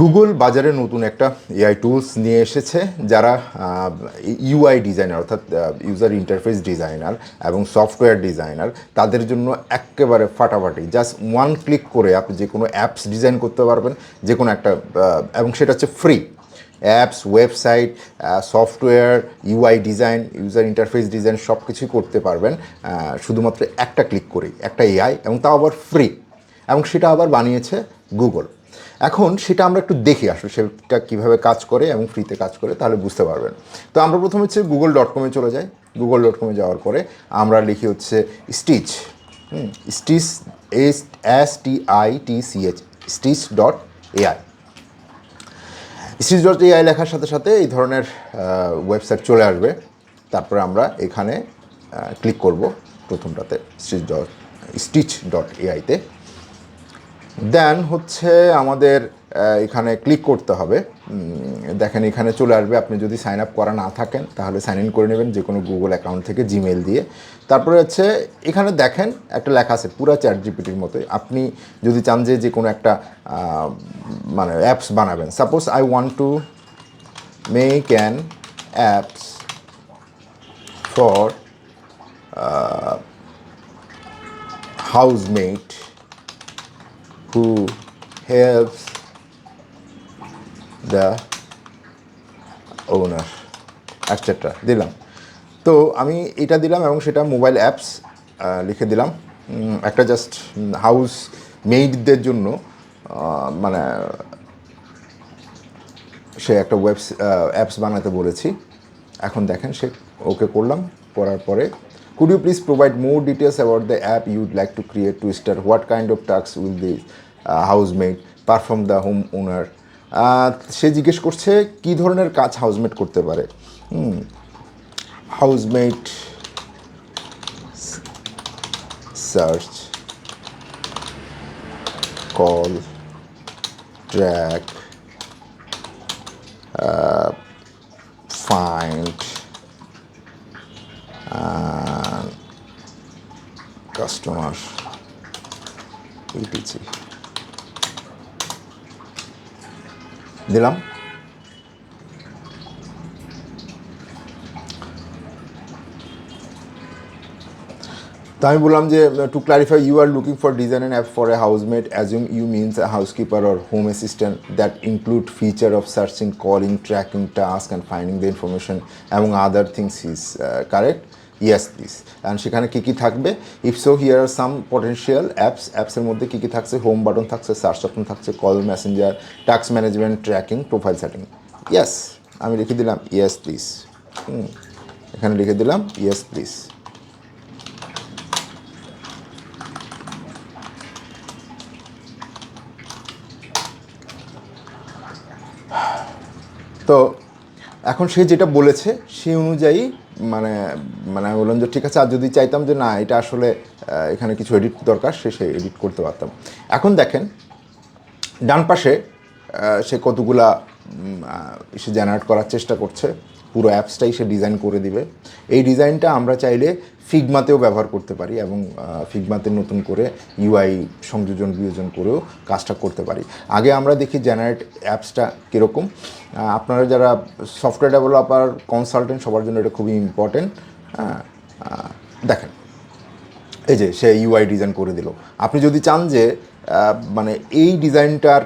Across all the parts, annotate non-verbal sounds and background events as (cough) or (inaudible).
Google বাজারে নতুন একটা এআই টুলস নিয়ে এসেছে যারা ইউআই ডিজাইনার অর্থাৎ ইউজার ইন্টারফেস ডিজাইনার এবং সফটওয়্যার ডিজাইনার তাদের জন্য একেবারে ফাটাফাটি। জাস্ট ওয়ান ক্লিক করে আপনি যে কোনো অ্যাপস ডিজাইন করতে পারবেন, যে কোনো একটা এবং সেটা হচ্ছে free apps website software UI design user interface design সব কিছুই করতে পারবেন শুধুমাত্র একটা ক্লিক করেই। একটা এআই এবং তাও আবার ফ্রি এবং সেটা আবার বানিয়েছে গুগল এখন সেটা আমরা একটু দেখি আসলে সেটা কীভাবে কাজ করে এবং ফ্রিতে কাজ করে, তাহলে বুঝতে পারবেন। তো আমরা প্রথমে হচ্ছে গুগল ডট কমে চলে যাই। গুগল ডট কমে যাওয়ার পরে আমরা লিখি হচ্ছে stitch stitch S S T I T C H stitch dot AI stitch dot AI লেখার সাথে সাথে এই ধরনের ওয়েবসাইট চলে আসবে। তারপরে আমরা এখানে ক্লিক করব প্রথমটাতে স্টিচ ডট স্টিচ ডট এআইতে দেন হচ্ছে আমাদের এখানে ক্লিক করতে হবে। দেখেন এখানে চলে আসবে। আপনি যদি সাইন আপ করা না থাকেন, তাহলে সাইন ইন করে নেবেন যে কোনো গুগল অ্যাকাউন্ট থেকে জিমেল দিয়ে। তারপরে হচ্ছে এখানে দেখেন একটা লেখা আছে পুরা চ্যাট জিপিটির মতোই। আপনি যদি চান যে যে কোনো একটা মানে অ্যাপস বানাবেন। Suppose I want to make an apps for housemate who helps the owner etc দিলাম। তো আমি এটা দিলাম এবং সেটা মোবাইল অ্যাপস লিখে দিলাম। একটা জাস্ট হাউস মেইডদের জন্য মানে সে একটা ওয়েব অ্যাপস বানাতে বলেছি। এখন দেখেন সে ওকে করলাম, করার পরে could you please provide more details about the app you'd like to create to start what kind of task will the housemate perform the home owner সে জিজ্ঞেস করছে, কী ধরনের কাজ হাউসমেট করতে পারে? Housemate search call track find and customer দিলাম। তো আমি বললাম যে to clarify you are looking for design and app for a housemate assume you means a housekeeper or home assistant that include feature of searching calling tracking task and finding the information এবং other things is correct yes please and সেখানে কী কী থাকবে? If so here are some potential apps অ্যাপসের মধ্যে কী কী থাকছে? হোম বাটন থাকছে সার্চ অপশন থাকছে call messenger task management tracking profile setting yes আমি লিখে দিলাম ইয়েস প্লিজ এখানে লিখে দিলাম ইয়েস প্লিজ তো এখন সে যেটা বলেছে, সেই অনুযায়ী মানে মানে আমি বললাম যে ঠিক আছে, আর যদি চাইতাম যে না, এটা আসলে এখানে কিছু এডিট দরকার, সে সে এডিট করতে পারতাম। এখন দেখেন, ডান পাশে সে কতগুলা সে জেনারেট করার চেষ্টা করছে। পুরো অ্যাপসটাই সে ডিজাইন করে দিবে। এই ডিজাইনটা আমরা চাইলে ফিগমাতেও ব্যবহার করতে পারি এবং ফিগমাতে নতুন করে ইউআই সংযোজন বিয়োজন করেও কাজটা করতে পারি। আগে আমরা দেখি জেনারেট অ্যাপসটা কীরকম। আপনারা যারা সফটওয়্যার ডেভেলপার কনসালটেন্ট সবার জন্য এটা খুবই ইম্পর্টেন্ট হ্যাঁ দেখেন, এই যে সে ইউআই ডিজাইন করে দিল। আপনি যদি চান যে মানে এই ডিজাইনটার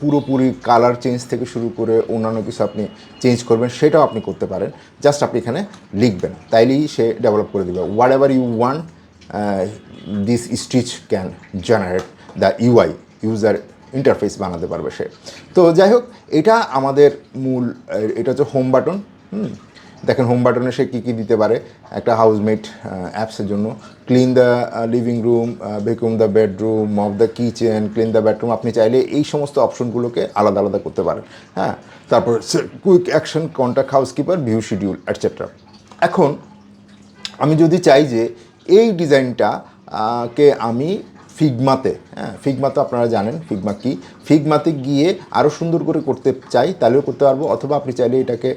পুরোপুরি কালার চেঞ্জ থেকে শুরু করে অন্যান্য কিছু আপনি চেঞ্জ করবেন, সেটাও আপনি করতে পারেন। জাস্ট আপনি এখানে লিখবেন, তাইলেই সে ডেভেলপ করে দেবে। Whatever you want this stitch can generate the UI user interface বানাতে পারবে সে। তো যাই হোক, এটা আমাদের মূল এটা হচ্ছে হোম বাটন হুম? দেখেন হোম বাটনে সে কী কী দিতে পারে? একটা হাউসমেট অ্যাপসের জন্য। Clean the living room vacuum the bedroom mop the kitchen clean the bedroom আপনি চাইলে এই সমস্ত অপশনগুলোকে আলাদা আলাদা করতে পারেন। হ্যাঁ? তারপর quick action contact housekeeper view schedule et cetera এখন আমি যদি চাই যে এই ডিজাইনটা কে আমি ফিগমাতে হ্যাঁ? ফিগমা তো আপনারা জানেন ফিগমা কি? ফিগমাতে গিয়ে আরও সুন্দর করে করতে চাই, তাহলেও করতে পারব। অথবা আপনি চাইলে এটাকে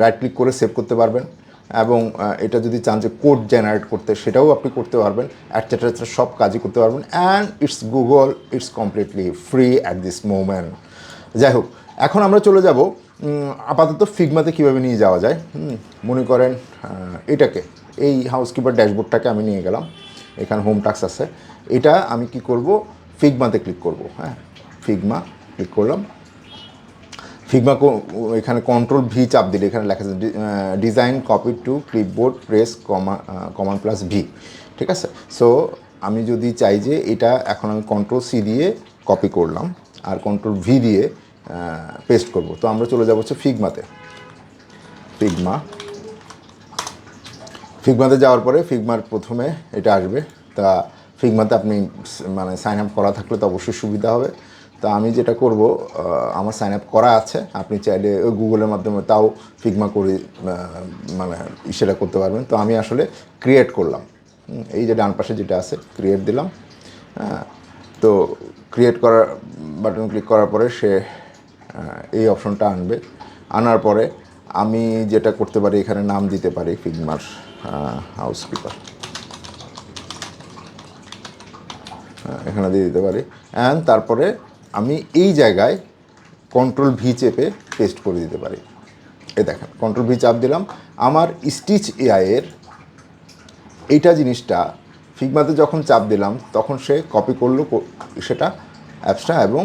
রাইট ক্লিক করে সেভ করতে পারবেন। এবং এটা যদি চান যে কোড জেনারেট করতে, সেটাও আপনি করতে পারবেন। অ্যাটসেট্রা সব কাজই করতে পারবেন। And it's Google it's completely free at this moment যাই হোক, এখন আমরা চলে যাব আপাতত ফিগমাতে কীভাবে নিয়ে যাওয়া যায়। মনে করেন এটাকে, এই হাউসকিপার ড্যাশবোর্ডটাকে আমি নিয়ে গেলাম। এখানে হোম টাক্স আছে। এটা আমি কি করব? ফিগমাতে ক্লিক করব। হ্যাঁ ফিগমা ক্লিক করলাম। ফিগমা এখানে কন্ট্রোল ভি চাপ দিলে, এখানে লেখা আছে design copy to clipboard press comma command plus V ঠিক আছে? সো আমি যদি চাই যে এটা এখন আমি কন্ট্রোল সি দিয়ে কপি করলাম, আর কন্ট্রোল ভি দিয়ে পেস্ট করব, তো আমরা চলে যাব হচ্ছে ফিগমাতে ফিগমা ফিগমাতে যাওয়ার পরে ফিগমার প্রথমে এটা আসবে, তা ফিগমাতে আপনি মানে সাইন আপ করা থাকলে তো অবশ্যই সুবিধা হবে। তা আমি যেটা করব আমার সাইন আপ করা আছে। আপনি চাইলে গুগলের মাধ্যমে তাও ফিগমা করে মানে সেটা করতে পারবেন। তো আমি আসলে ক্রিয়েট করলাম। এই যে ডান পাশে যেটা আছে ক্রিয়েট দিলাম। হ্যাঁ, তো ক্রিয়েট করার বাটন ক্লিক করার পরে সে এই অপশনটা আনবে। আনার পরে আমি যেটা করতে পারি এখানে নাম দিতে পারি ফিগমার হাউসকিপার এখানে দিয়ে দিতে পারি। অ্যান্ড তারপরে আমি এই জায়গায় কন্ট্রোল ভি চেপে পেস্ট করে দিতে পারি। এ দেখেন কন্ট্রোল ভি চাপ দিলাম। আমার স্টিচ এআইয়ের এইটা জিনিসটা ফিগমাতে যখন চাপ দিলাম, তখন সে কপি করল, সেটা অ্যাপসটা এবং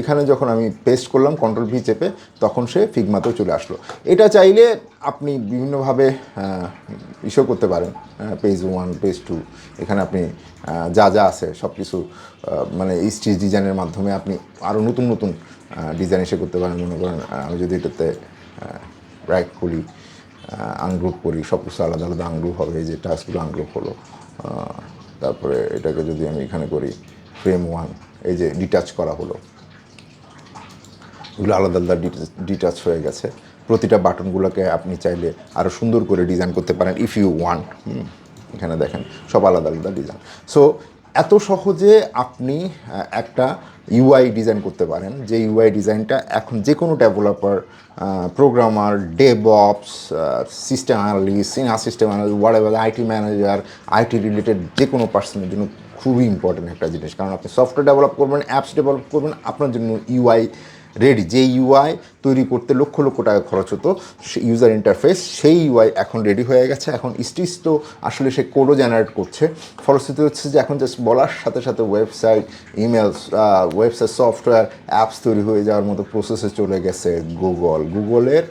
এখানে যখন আমি পেস্ট করলাম কন্ট্রোল ভি চেপে, তখন সে ফিগমাতেও চলে আসলো। এটা চাইলে আপনি বিভিন্নভাবে ইস্যু করতে পারেন। পেজ ওয়ান পেজ টু এখানে আপনি যা যা আছে সব কিছু মানে স্টিচ ডিজাইনের মাধ্যমে আপনি আরও নতুন নতুন ডিজাইন এসে করতে পারেন। মনে করেন আমি যদি এটাতে রাইট করি আনগ্রুপ করি সব কিছু আলাদা আলাদা আনগ্রুপ হবে, যে টাস্কগুলো আনগ্রুপ হলো তারপরে এটাকে যদি আমি এখানে করি ফ্রেম ওয়ান এই যে ডিটাচ করা হলো এগুলো আলাদা আলাদা ডিটাচ হয়ে গেছে। প্রতিটা বাটনগুলোকে আপনি চাইলে আরও সুন্দর করে ডিজাইন করতে পারেন ইফ ইউ ওয়ান এখানে দেখেন, সব আলাদা আলাদা ডিজাইন সো এত সহজে আপনি একটা ইউআই ডিজাইন করতে পারেন, যে ইউআই ডিজাইনটা এখন যে কোনো developer programmer DevOps system analyst Cena system analyst word IT manager IT related যে কোনো পার্সনের জন্য খুবই ইম্পর্টেন্ট একটা জিনিস। কারণ আপনি সফটওয়্যার ডেভেলপ করবেন অ্যাপস ডেভেলপ করবেন, আপনার জন্য ইউআই রেডি। যে ইউআই তৈরি করতে লক্ষ লক্ষ টাকা খরচ হতো ইউজার ইন্টারফেস সেই ইউআই এখন রেডি হয়ে গেছে। এখন স্টিচ তো আসলে সে কোডও জেনারেট করছে। ফলশ্রুতি হচ্ছে যে এখন জাস্ট বলার সাথে সাথে website emails website software apps তৈরি হয়ে যাওয়ার মতো প্রসেসে চলে গেছে গুগল গুগলের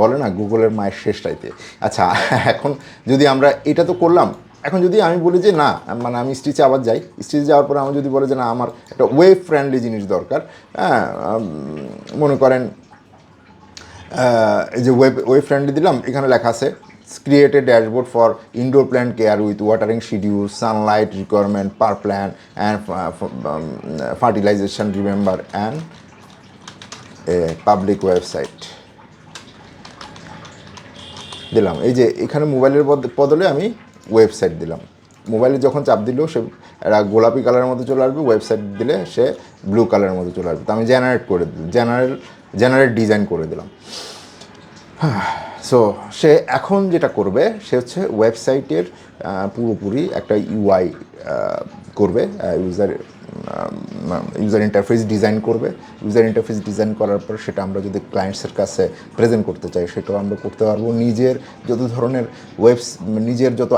বলে না গুগলের মায়ের শেষটাইতে আচ্ছা এখন যদি আমরা এটা তো করলাম এখন যদি আমি বলি যে না মানে আমি স্টিচে আবার যাই স্টিচে যাওয়ার পরে আমি যদি বলে যে না, আমার একটা ওয়েব ফ্রেন্ডলি জিনিস দরকার হ্যাঁ মনে করেন এই যে ওয়েব ওয়েব ফ্রেন্ডলি দিলাম, এখানে লেখা আছে create a dashboard for indoor plant care with watering schedule sunlight requirement per plan and fertilization remember and a public website দিলাম। এই যে এখানে মোবাইলের বদলে আমি ওয়েবসাইট দিলাম। মোবাইলে যখন চাপ দিল, সে একটা গোলাপি কালারের মতো চলে আসবে ওয়েবসাইট দিলে সে ব্লু কালারের মতো চলে আসবে। তো আমি জেনারেট করে দিলাম জেনারেল জেনারেট ডিজাইন করে দিলাম। সো সে এখন যেটা করবে, সে হচ্ছে ওয়েবসাইটের পুরোপুরি একটা ইউআই করবে ইউজার ইউজার ইন্টারফেস ডিজাইন করবে। ইউজার ইন্টারফেস ডিজাইন করার পর সেটা আমরা যদি ক্লায়েন্টসের কাছে প্রেজেন্ট করতে চাই, সেটাও আমরা করতে পারব। নিজের যত ধরনের ওয়েবস নিজের যত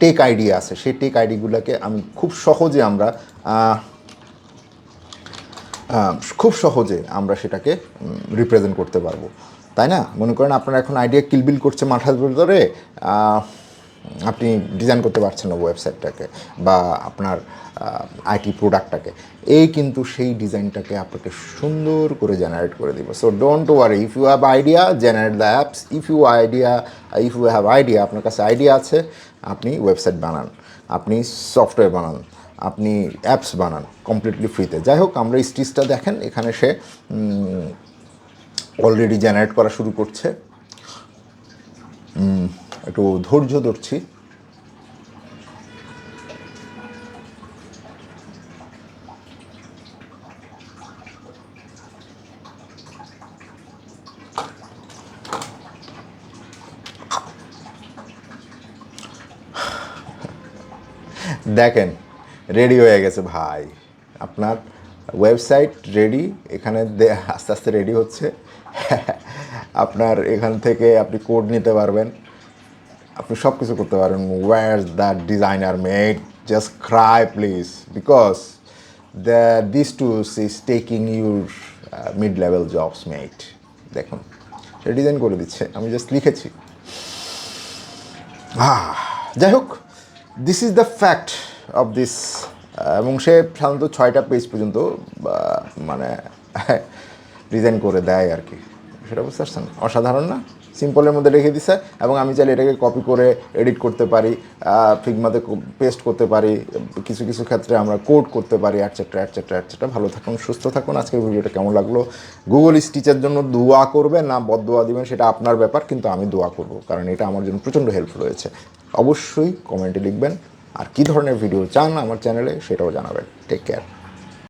টেক আইডিয়া আছে, সেই টেক আইডিগুলোকে আমি খুব সহজে আমরা খুব সহজে আমরা সেটাকে রিপ্রেজেন্ট করতে পারব। তাই না? মনে করেন আপনারা এখন আইডিয়া কিলবিল করছে মাথার ভিতরে আপনি ডিজাইন করতে পারছেন না ওয়েবসাইটটাকে বা আপনার আইটি প্রোডাক্টটাকে এই কিন্তু সেই ডিজাইনটাকে আপনাকে সুন্দর করে জেনারেট করে দিব। So don't worry if you have idea generate the apps if you idea if you have idea আপনার কাছে আইডিয়া আছে, আপনি ওয়েবসাইট বানান। আপনি সফটওয়্যার বানান। আপনি অ্যাপস বানান কমপ্লিটলি ফ্রিতে যাই হোক, আমরা স্টিচটা দেখেন, এখানে সে অলরেডি জেনারেট করা শুরু করছে। একটু ধৈর্য ধরছি। দেখেন রেডি হয়ে গেছে ভাই। আপনার ওয়েবসাইট রেডি এখানে আস্তে আস্তে রেডি হচ্ছে। আপনার এখান থেকে আপনি কোড নিতে পারবেন। আপনি সব কিছু করতে পারেন। War the designer made just cry please because the this tools is taking your mid level jobs made দেখুন, সে ডিজাইন করে দিচ্ছে। আমি জাস্ট লিখেছি। যাই হোক this is the fact of this এবং সে সাধারণত ছয়টা পেজ পর্যন্ত মানে (laughs) ডিজাইন করে দেয় আর কি। সেটা বুঝতে পারছেন? অসাধারণ না? সিম্পলের মধ্যে রেখে দিছে এবং আমি চাইলে এটাকে কপি করে এডিট করতে পারি ফিগমাতে পেস্ট করতে পারি, কিছু কিছু ক্ষেত্রে আমরা কোড করতে পারি অ্যাটসেট্রা অ্যাটসেট্রা অ্যাটসেট্রা ভালো থাকুন, সুস্থ থাকুন। আজকের ভিডিওটা কেমন লাগল? গুগল স্টিচের জন্য দোয়া করবেন না বদ দোয়া দিবেন, সেটা আপনার ব্যাপার, কিন্তু আমি দোয়া করব, কারণ এটা আমার জন্য প্রচণ্ড হেল্পফুল হয়েছে অবশ্যই কমেন্টে লিখবেন, আর কী ধরনের ভিডিও চান আমার চ্যানেলে সেটাও জানাবেন। Take care